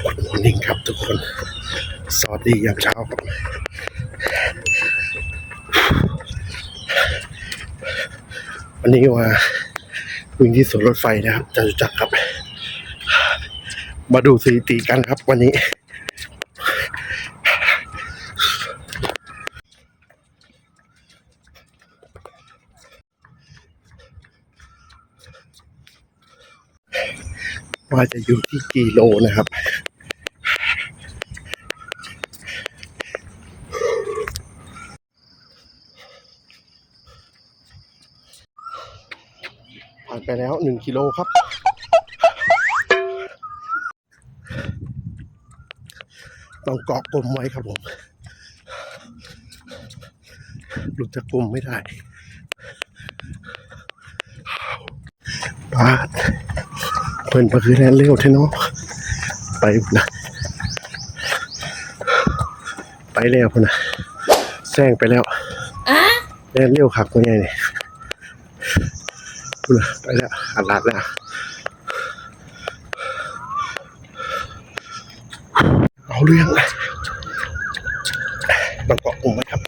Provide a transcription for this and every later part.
Good morning ครับทุกคน สวัสดียามเช้าครับวันนี้ว่าวิ่งที่สวนรถไฟนะครับจตุจักครับ มาดูสถิติกันครับวันนี้ ว่าจะอยู่ที่กิโลนะครับ ผ่านไปแล้วหนึ่งกิโลครับต้องเกาะกลมไว้ครับผม หลุดจากกลมไม่ได้ปาด เพิ่นก็คือแลนเร็วเท่เนาะไปพุ่นนะไปแล้วพุ่นนะแซงไปแล้วแลนเร็วขักคนใหญ่เนี่ยพุ่นน่ะไปแล้วอัดลาดแล้วเอาเรื่องต้องเกาะกลุ่มไว้ครับ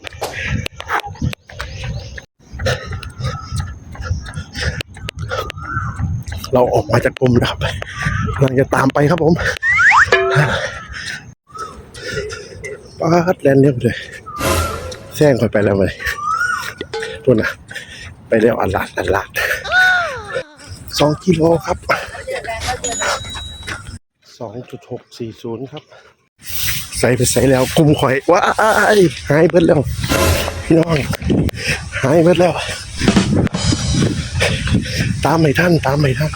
เราออกมาจากกลุ่มนะครับกำลังจะตามไปครับผมป้าดแลนเรียบเลยแซงค่อยไปแล้วเลยพุ่นนะไปแล้วอัดลาดอัดลาดสองกิโลครับสองจุดหกสี่ศูนย์ครับ ใส่ไปใส่แล้วกลุ่มข่อยว้ายหายเบิดแล้วพี่น้องหายเบิดแล้ว ตามไม่ทันตามไม่ทัน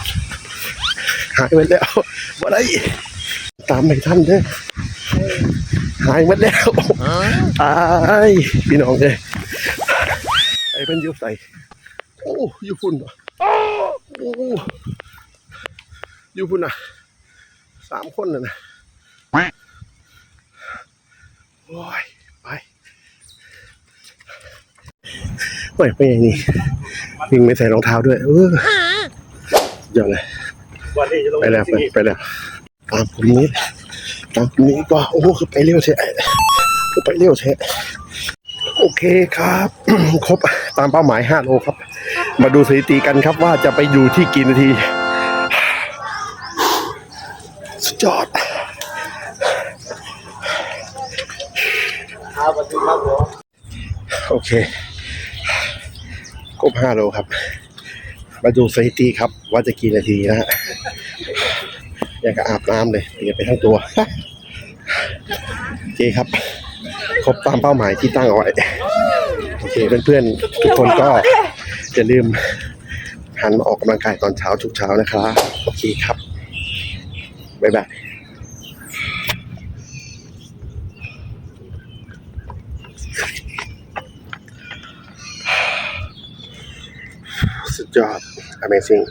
หายเบิดแล้วบ่ได้ตามไม่ทันเด้อหายเบิดแล้วตายพี่น้องเลยไอ้เป็นอยุบใส่โอ้อยุฝุ่นว่ะโอ้อยู่พุ่นนะสามคนนะนะโอ้ยไปโอ้ยไปอย่างนี้ วิ่งไม่ใส่รองเท้าด้วย เออเดี๋ยวเลยไปแล้วไปไปแล้วตามผมนี้ตามผมนี้ก็โอ้คือไปเร็วเทะคือไปเร็วเทะโอเคครับ ครบตามเป้าหมาย5โลครับ มาดูสถิติกันครับว่าจะไปอยู่ที่กี่นาทีสุดยอดโอเค ครบ5โลครับ มาดูสถิติครับ ว่าจะกี่นาทีนะฮะอยากจะอาบน้ำเลยเปียกไปทั้งตัวโอเคครับ ครบตามเป้าหมายที่ตั้งเอาไว้โอเคเพื่อนๆ ทุกคนก็อย่าลืมหันมาออกกำลังกายตอนเช้าทุกเช้านะครับ โอเคครับ บ๊ายบาย สุดยอด Amazing